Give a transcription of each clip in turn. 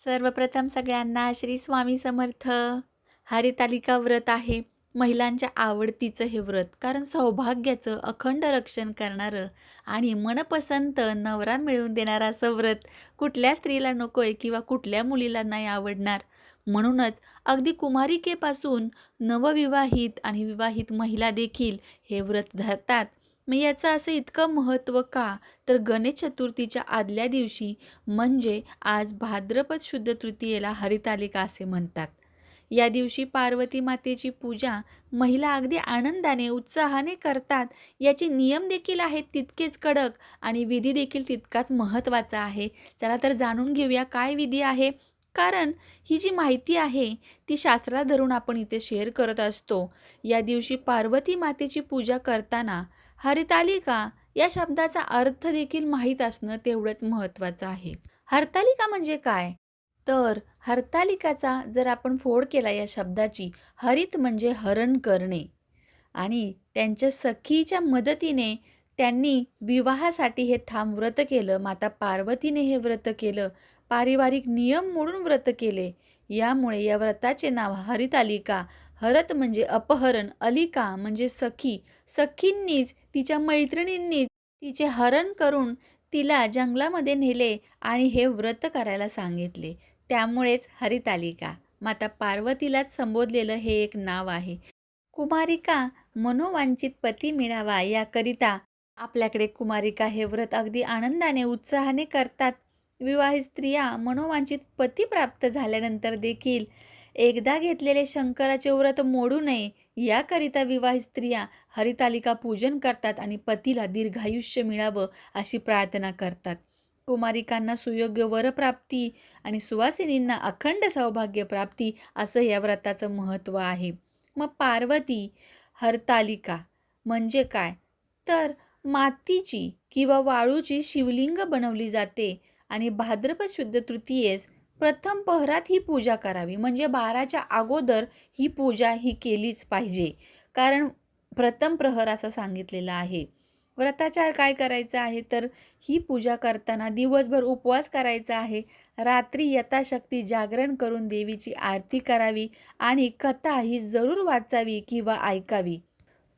सर्वप्रथम सगळ्यांना श्री स्वामी समर्थ. हरितालिका व्रत आहे. महिलांच्या आवडतीचं हे व्रत कारण सौभाग्याचं अखंड रक्षण करणारं आणि मनपसंत नवरा मिळवून देणारं असं व्रत कुठल्या स्त्रीला नको आहे किंवा कुठल्या मुलीला नाही आवडणार? म्हणूनच अगदी कुमारिकेपासून नवविवाहित आणि विवाहित महिला देखील हे व्रत धरतात. मग याचं असं इतकं महत्त्व का? तर गणेश चतुर्थीच्या आदल्या दिवशी म्हणजे आज भाद्रपद शुद्ध तृतीयेला हरितालिका असे म्हणतात. या दिवशी पार्वती मातेची पूजा महिला अगदी आनंदाने उत्साहाने करतात. याचे नियम देखील आहेत तितकेच कडक आणि विधी देखील तितकाच महत्त्वाचा आहे. चला तर जाणून घेऊया काय विधी आहे. कारण ही जी माहिती आहे ती शास्त्राला धरून आपण इथे शेअर करत असतो. या दिवशी पार्वती मातेची पूजा करताना हरितालिका या शब्दाचा अर्थ देखील माहीत असणं तेवढंच महत्त्वाचं आहे. हरतालिका म्हणजे काय? तर हरतालिकाचा जर आपण फोड केला या शब्दाची हरित म्हणजे हरण करणे. आणि त्यांच्या सखीच्या मदतीने त्यांनी विवाहासाठी हे ठाम व्रत केलं माता पार्वतीने हे व्रत केलं पारिवारिक नियम मोडून व्रत केले. यामुळे या व्रताचे नाव हरितालिका हरत म्हणजे अपहरण अलिका म्हणजे सखी. सखींनीच तिच्या मैत्रिणींनीच तिचे हरण करून तिला जंगलामध्ये नेले आणि हे व्रत करायला सांगितले. त्यामुळेच हरितालिका माता पार्वतीलाच संबोधलेलं हे एक नाव आहे. कुमारिका मनोवांचित पती मिळावा याकरिता आपल्याकडे कुमारिका हे व्रत अगदी आनंदाने उत्साहाने करतात. विवाहित स्त्रिया मनोवांचित पती प्राप्त झाल्यानंतर देखील एकदा घेतलेले शंकराचे व्रत मोडू नये याकरिता विवाहित स्त्रिया हरितालिका पूजन करतात आणि पतीला दीर्घायुष्य मिळावं अशी प्रार्थना करतात. कुमारिकांना सुयोग्य वरप्राप्ती आणि सुवासिनींना अखंड सौभाग्य प्राप्ती असं या व्रताचं महत्त्व आहे. मग पार्वती हरतालिका म्हणजे काय? तर मातीची किंवा वाळूची शिवलिंग बनवली जाते आणि भाद्रपद शुद्ध तृतीयेस प्रथम पहरात ही पूजा करावी. म्हणजे बाराच्या अगोदर ही पूजा ही केलीच पाहिजे. कारण प्रथम प्रहर असं सांगितलेलं आहे. व्रताचार काय करायचं आहे? तर ही पूजा करताना दिवसभर उपवास करायचा आहे. रात्री यथाशक्ती जागरण करून देवीची आरती करावी आणि कथा ही जरूर वाचावी किंवा ऐकावी.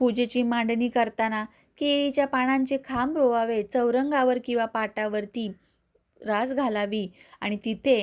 पूजेची मांडणी करताना केळीच्या पानांचे खांब रोवावे चौरंगावर किंवा पाटावरती रास घालावी आणि तिथे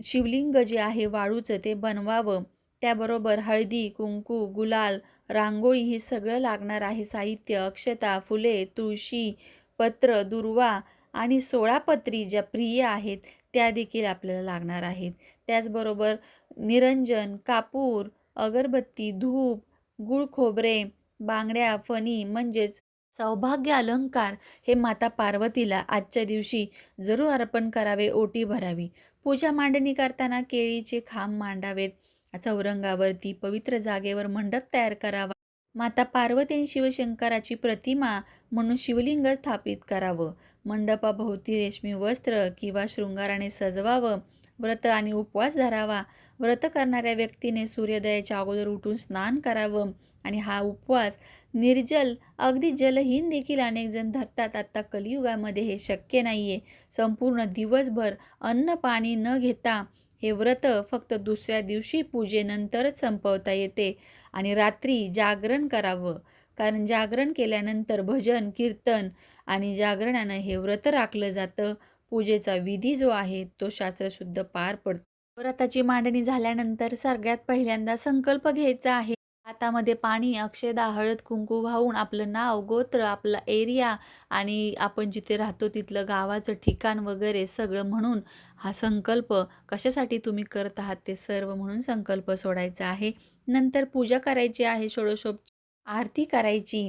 शिवलिंग जे आहे वाळूचं ते बनवावं. त्याबरोबर हळदी कुंकू गुलाल रांगोळी हे सगळं लागणार आहे. साहित्य अक्षता फुले तुळशी पत्र दुर्वा आणि सोळापत्री ज्या प्रिय आहेत त्या देखील आपल्याला लागणार आहेत. त्याचबरोबर निरंजन कापूर अगरबत्ती धूप गुळ खोबरे बांगड्या फणी म्हणजेच सौभाग्य अलंकार हे माता पार्वतीला आजच्या दिवशी जरूर अर्पण करावे ओटी भरावी. पूजा मांडणी करताना केळीचे खांब मांडावेत. चौरंगावरती पवित्र जागेवर मंडप तयार करावा. माता पार्वती आणि शिवशंकराची प्रतिमा म्हणून शिवलिंग स्थापित करावं. मंडपाभोवती रेशमी वस्त्र किंवा शृंगाराने सजवावं. व्रत आणि उपवास धरावा. व्रत करणाऱ्या व्यक्तीने सूर्योदयाच्या अगोदर उठून स्नान करावं आणि हा उपवास निर्जल अगदी जलहीन देखील अनेक जण धरतात. आत्ता कलियुगामध्ये हे शक्य नाही आहे संपूर्ण दिवसभर अन्न पाणी न घेता हे व्रत फक्त दुसऱ्या दिवशी पूजेनंतरच संपवता येते आणि रात्री जागरण करावं. कारण जागरण केल्यानंतर भजन कीर्तन आणि जागरणानं हे व्रत राखलं जातं. पूजेचा विधी जो आहे तो शास्त्रशुद्ध पार पडतो. व्रताची मांडणी झाल्यानंतर सगळ्यात पहिल्यांदा संकल्प घ्यायचा आहे. हातामध्ये पाणी अक्षदा हळद कुंकू वाहून आपलं नाव गोत्र आपला एरिया आणि आपण जिथे राहतो तिथलं गावाचं ठिकाण वगैरे सगळं म्हणून हा संकल्प कशासाठी तुम्ही करत आहात ते सर्व म्हणून संकल्प सोडायचा आहे. नंतर पूजा करायची आहे षोडशोप आरती करायची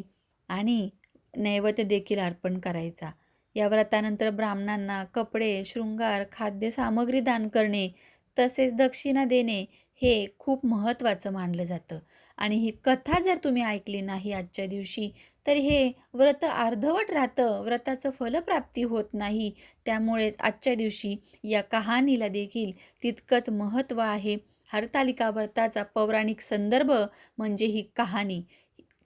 आणि नैवेद्य देखील अर्पण करायचा. या व्रतानंतर ब्राह्मणांना कपडे शृंगार खाद्य सामग्री दान करणे तसेच दक्षिणा देणे हे खूप महत्त्वाचं मानलं जातं. आणि ही कथा जर तुम्ही ऐकली नाही आजच्या दिवशी तर हे व्रत अर्धवट राहतं. व्रताचं फलप्राप्ती होत नाही. त्यामुळेच आजच्या दिवशी या कहाणीला देखील तितकंच महत्त्व आहे. हरतालिका व्रताचा पौराणिक संदर्भ म्हणजे ही कहाणी.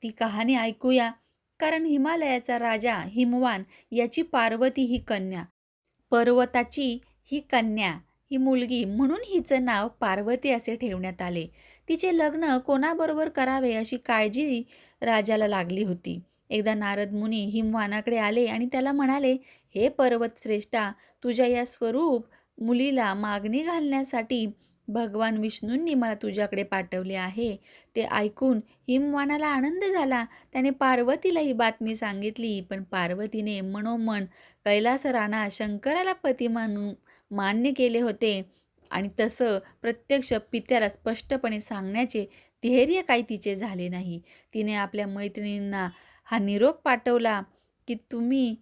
ती कहाणी ऐकूया. कारण हिमालयाचा राजा हिमवान याची पार्वती ही कन्या पर्वताची ही कन्या ही मुलगी म्हणून हिचं नाव पार्वती असे ठेवण्यात आले. तिचे लग्न कोणाबरोबर करावे अशी काळजी राजाला लागली होती. एकदा नारद मुनी हिमवानाकडे आले आणि त्याला म्हणाले, "हे पर्वतश्रेष्ठा, तुझ्या या स्वरूप मुलीला मागणी घालण्यासाठी भगवान विष्णूंनी मला तुझ्याकडे पाठवले आहे." ते ऐकून हिमवानाला आनंद झाला. त्याने पार्वतीला ही बातमी सांगितली. पण पार्वतीने मनोमन कैलास राणा शंकराला पती मानून मान्य केले होते आणि तसं प्रत्यक्ष पित्याला स्पष्टपणे सांगण्याचे धैर्य काही तिचे झाले नाही. तिने आपल्या मैत्रिणींना हा निरोप पाठवला, की "तुम्ही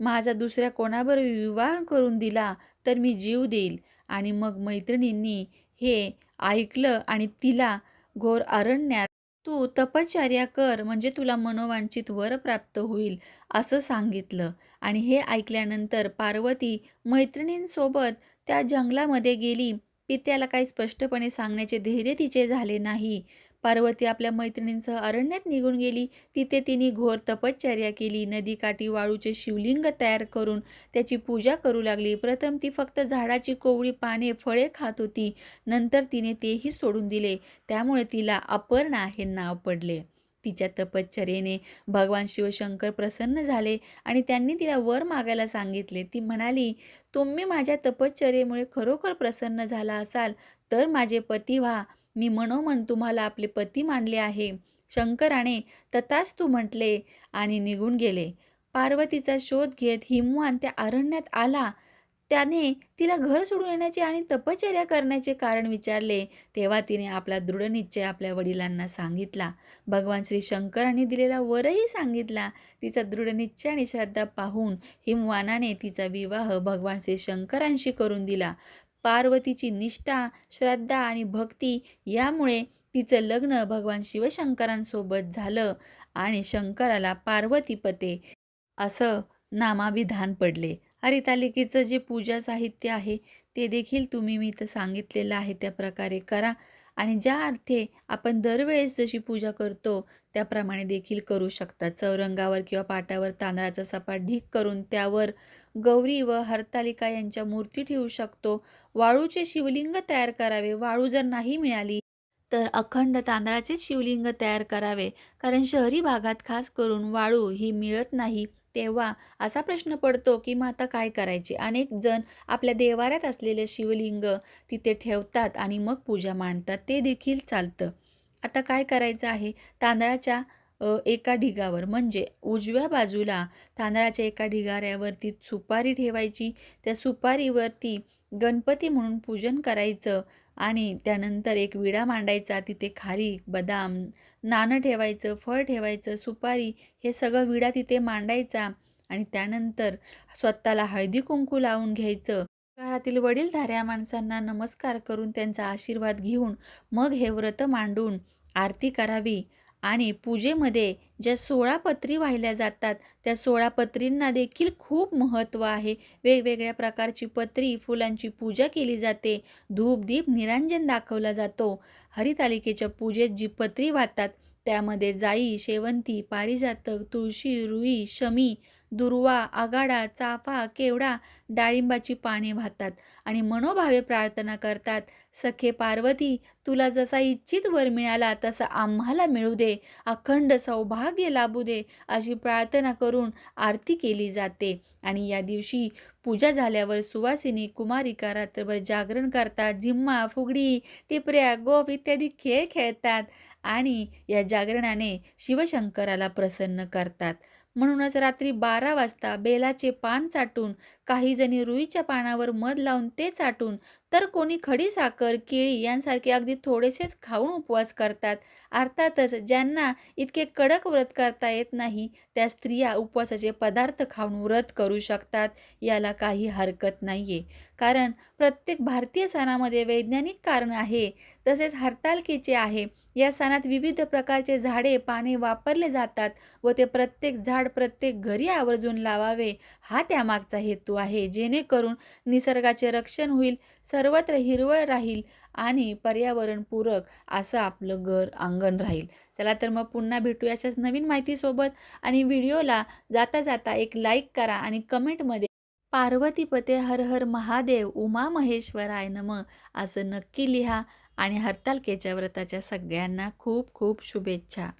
माझा दुसऱ्या कोणाबरोबर विवाह करून दिला तर मी जीव देईल." आणि मग मैत्रिणींनी हे ऐकलं आणि तिला घोर अरण्यात "तू तपश्चर्या कर म्हणजे तुला मनोवांछित वर प्राप्त होईल," असं सांगितलं. आणि हे ऐकल्यानंतर पार्वती मैत्रिणींसोबत त्या जंगलामध्ये गेली. पित्याला काही स्पष्टपणे सांगण्याचे धैर्य तिचे झाले नाही. पार्वती आपल्या मैत्रिणींसह अरण्यात निघून गेली. तिथे तिने घोर तपश्चर्या केली. नदीकाठी वाळूचे शिवलिंग तयार करून त्याची पूजा करू लागली. प्रथम ती फक्त झाडाची कोवळी पाने, फळे खात होती. नंतर तिने तेही सोडून दिले. त्यामुळे तिला अपर्णा हे नाव पडले. तिच्या तपश्चर्येने भगवान शिवशंकर प्रसन्न झाले आणि त्यांनी तिला वर मागायला सांगितले. ती म्हणाली, "तुम्ही माझ्या तपश्चर्येमुळे खरोखर प्रसन्न झाला असाल तर माझे पती व्हा. मी मनोमन तुम्हाला आपले पती मानले आहे." शंकराने तथास्तु म्हटले आणि निघून गेले. पार्वतीचा शोध घेत हिमवान त्या अरण्यात आला. त्याने तिला घर सोडून येण्याचे आणि तपश्चर्या करण्याचे कारण विचारले. तेव्हा तिने आपला दृढनिश्चय आपल्या वडिलांना सांगितला. भगवान श्री शंकरांनी दिलेला वरही सांगितला. तिचा दृढनिश्चय आणि श्रद्धा पाहून हिमवानाने तिचा विवाह भगवान श्री शंकरांशी करून दिला. पार्वतीची निष्ठा, श्रद्धा आणि भक्ती यामुळे तिचं लग्न भगवान शिवशंकरांसोबत झालं आणि शंकराला पार्वतीपते असं नामाभिधान पडले. हरितालिकेचं जे पूजा साहित्य आहे ते देखील तुम्ही मी इथं सांगितलेलं आहे त्या प्रकारे करा आणि ज्या अर्थे आपण दरवेळेस जशी पूजा करतो त्याप्रमाणे देखील करू शकता. चौरंगावर किंवा पाटावर तांदळाचा सपाट ढीग करून त्यावर गौरी व हरतालिका यांच्या मूर्ती ठेवू शकतो. वाळूचे शिवलिंग तयार करावे. वाळू जर नाही मिळाली तर अखंड तांदळाचेच शिवलिंग तयार करावे. कारण शहरी भागात खास करून वाळू ही मिळत नाही. तेव्हा असा प्रश्न पडतो, की मग आता काय करायचे? अनेक जण आपल्या देवाऱ्यात असलेले शिवलिंग तिथे ठेवतात आणि मग पूजा मांडतात. ते देखील चालतं. आता काय करायचं आहे? तांदळाच्या एका ढिगावर म्हणजे उजव्या बाजूला तांदळाच्या एका ढिगाऱ्यावरती सुपारी ठेवायची. त्या सुपारीवरती गणपती म्हणून पूजन करायचं आणि त्यानंतर एक विडा मांडायचा. तिथे खारी बदाम, नाणं ठेवायचं, फळ ठेवायचं, सुपारी हे सगळं विडा तिथे मांडायचा आणि त्यानंतर स्वतःला हळदी-कुंकू लावून घ्यायचं. घरातील वडीलधाऱ्या माणसांना नमस्कार करून त्यांचा आशीर्वाद घेऊन मग हे व्रत मांडून आरती करावी आणि पूजेमध्ये ज्या 16 पत्री वाहिल्या जातात, त्या 16 पत्रींना देखील खूप महत्त्व आहे. वेगवेगळ्या प्रकारची पत्री, फुलांची पूजा केली जाते. धूप, दीप, निरांजन दाखवला जातो. हरितालिकेच्या पूजेत जी पत्री वाहतात त्यामध्ये जाई, शेवंती, पारिजातक, तुळशी, रुई, शमी, दुर्वा, आगाडा, चाफा, केवडा, डाळिंबाची पाने वाहतात आणि मनोभावे प्रार्थना करतात. "सखे पार्वती, तुला जसा इच्छित वर मिळाला तसा आम्हाला मिळू दे. अखंड सौभाग्य लाभू दे." अशी प्रार्थना करून आरती केली जाते आणि या दिवशी पूजा झाल्यावर सुवासिनी कुमारिका रात्रभर जागरण करतात. झिम्मा, फुगडी, टिपऱ्या, गोफ इत्यादी खेळ खेळतात आणि या जागरणाने शिवशंकराला प्रसन्न करतात. म्हणूनच रात्री 12 वाजता बेलाचे पान चाटून, काही जणी रुईच्या पानावर मध लावून ते चाटून, तर कोणी खडी साखर केळी यांसारखे अगदी थोडेसेच खाऊन उपवास करतात. अर्थातच ज्यांना इतके कडक व्रत करता येत नाही, त्या स्त्रिया उपवासाचे पदार्थ खाऊन व्रत करू शकतात. याला काही हरकत नाही आहे कारण प्रत्येक भारतीय सणामध्ये वैज्ञानिक कारण आहे. तसेच हरतालकीचे आहे. या सणात विविध प्रकारचे झाडे, पाने वापरले जातात व ते प्रत्येक झाड प्रत्येक घरी आवर्जून लावावे, हा त्यामागचा हेतू आहे. जेणेकरून निसर्गाचे रक्षण होईल, सर्वत्र हिरवळ राहील आणि पर्यावरणपूरक असं आपलं घर, अंगण राहील. चला तर मग पुन्हा भेटू अशाच नवीन माहितीसोबत आणि व्हिडिओला जाता जाता एक लाईक करा आणि कमेंटमध्ये पार्वतीपते हर हर महादेव, उमा महेश्वराय नम असं नक्की लिहा आणि हरतालकेच्या व्रताच्या सगळ्यांना खूप खूप शुभेच्छा.